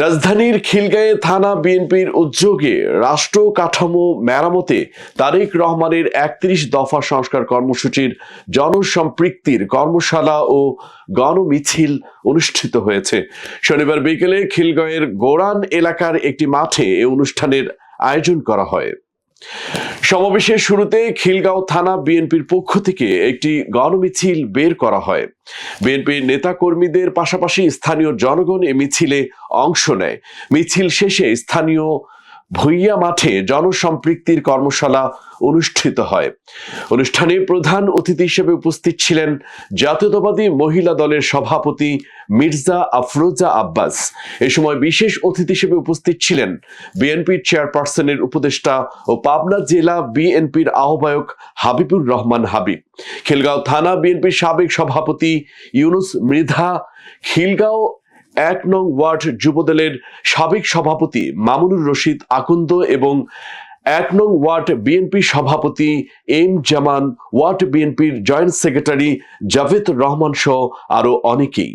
রাজধানীর খিলগাঁয়ে থানা বিএনপির উদ্যোগে রাষ্ট্র কাঠামো মেরামতে তারেক রহমানের একত্রিশ দফা সংস্কার কর্মসূচির জনসম্পৃক্তির কর্মশালা ও গণমিছিল অনুষ্ঠিত হয়েছে। শনিবার বিকেলে খিলগাঁয়ের গোড়ান এলাকার একটি মাঠে এ অনুষ্ঠানের আয়োজন করা হয়। সমাবেশের শুরুতে খিলগাঁও থানা বিএনপির পক্ষ থেকে একটি গণমিছিল বের করা হয়। বিএনপির নেতাকর্মীদের পাশাপাশি স্থানীয় জনগণ এ মিছিলে অংশ নেয়। মিছিল শেষে স্থানীয় ভুইয়া মাঠে জনসম্পৃক্তির কর্মশালা অনুষ্ঠিত হয়। অনুষ্ঠানে প্রধান অতিথি হিসেবে উপস্থিত ছিলেন জাতীয়তাবাদী মহিলা দলের সভাপতি মির্জা আফরোজা আব্বাস। এ সময় বিশেষ অতিথি হিসেবে উপস্থিত ছিলেন বিএনপির চেয়ারপারসনের উপদেষ্টা ও পাবনা জেলা বিএনপির আহ্বায়ক হাবিবুর রহমান হাবিব। খিলগাঁও থানা বিএনপির সাবেক সভাপতি ইউনুস মৃধা, খিলগাঁও এক নং ওয়ার্ড যুবদলের সাবেক সভাপতি মামুনুর রশিদ আকুন্দ এবং এক নং ওয়ার্ড বিএনপি সভাপতি এম জামান, ওয়ার্ড বিএনপির জয়েন্ট সেক্রেটারি জাভেদ রহমান সহ আরও অনেকেই।